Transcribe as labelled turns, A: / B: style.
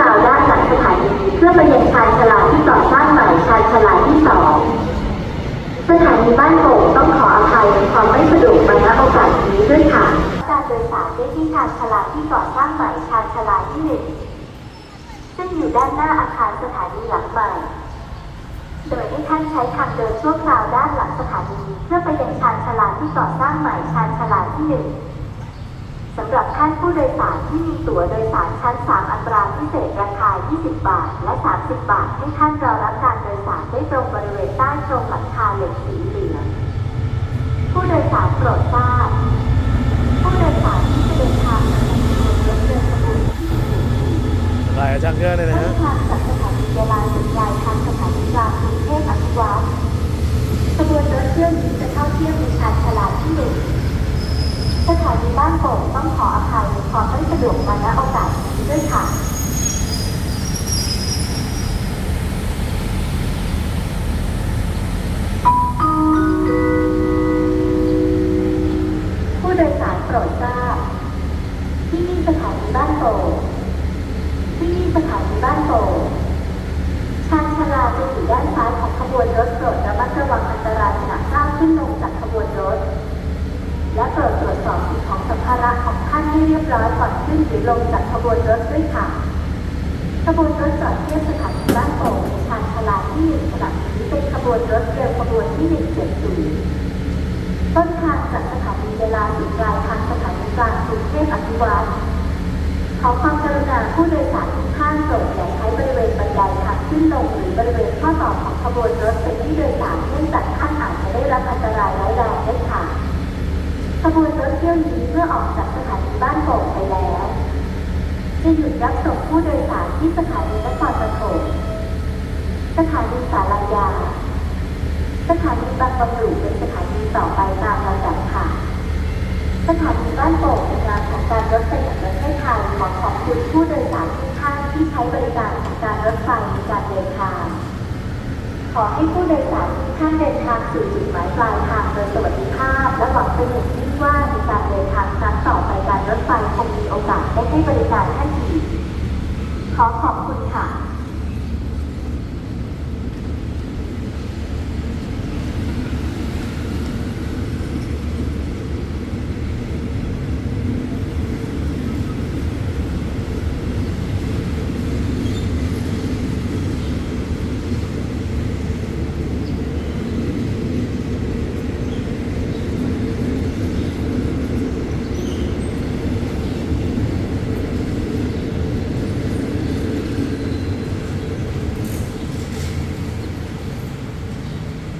A: คราวด้านหลังสถานีเพื่อไปยังชานชาลาที่ก่อสร้างใหม่ชานชาลาที่สองสถานีบ้านโป่งต้องขออภัยในความไม่สะดวกมาณโอกาสนี้ด้วยค่ะ การโดยสารได้ที่ชานชาลาที่ก่อสร้างใหม่ชานชาลาที่หนึ่งซึ่งอยู่ด้านหน้าอาคารสถานีหลังใหม่ โดยให้ท่านใช้ทางเดินชั่วคราวด้านหลังสถานี เพื่อไปยังชานชาลาที่ก่อสร้างใหม่ชานชาลาที่หนึ่ง สำหรับท่านผู้โดยสารที่มีตั๋วโดยสารชั้น 3 อัตราพิเศษราคา 20 บาท และ 30 บาท ให้ท่านรอรับการโดยสารได้ตรงบริเวณใต้โครงหลังคาเหล็กสีเหลือง ผู้โดยสารโปรดทราบ ผู้โดยสารที่จะเดินทางมายังขบวนรถเดินขบวนที่
B: ถ่ายกับช่างเครื่องเลยนะ
A: เส้
B: ฮะ
A: นทางจากสถานีเวลาสุดยายทางสถานีกลางกรุงเทพอภิวัตรขบวนรถเที่ยวนี้จะเข้าเทียบในชานชาลาที่หนึ่ง สถานีบ้านโป่งต้องขออภัยในความไม่สะดวกมาณโอกาสนี้ด้วยค่ะผู้โดยสารโปรดทราบที่นี่สถานีบ้านโป่งที่นี่สถานีบ้านโป่งชานชาลาจะอยู่ด้านซ้ายของขบวนรถโปรดระมัดระวังอันตรายขณะก้าวขึ้นลงจากขบวนรถ และโปรดตรวจสอบสิ่งของสัมภาระของท่านให้เรียบร้อยก่อนขึ้นหรือลงจากขบวนรถด้วยค่ะขบวนรถจอดเทียบสถานีบ้านโป่งในชานชาลาที่หนึ่งขณะนี้เป็นขบวนรถเร็วขบวนที่หนึ่งเจ็ดศูนย์ต้นทางจากสถานีเวลาถึงปลายทางสถานีกลางกรุงเทพอภิวัตรขอความกรุณาผู้โดยสารทุกท่านโปรดอย่าใช้บริเวณบันไดทางขึ้นลงหรือบริเวณข้อต่อของขบวนรถเป็นที่โดยสาร มื่อออกจากสถานีบ้านโป่งไปแล้ว จะหยุดรับส่งผู้โดยสารที่สถานีนครปฐมสถานีสารยา สถานีบางบำรุเป็นสถานีต่อไปตามลำดับค่ะ สถานีบ้านโป่งเป็นงานของการรถไฟแห่งประเทศไทยขอขอบคุณผู้โดยสารทุกท่านที่ใช้บริการของการรถไฟในการเดินทาง ขอให้ผู้โดยสารทุกท่านเดินทางสู่จุดหมายปลายทางโดยสวัสดิภาพ และหวังเป็นอย่างยิ่งว่าในการ ได้ให้บริการท่านอีก ขอขอบคุณค่ะ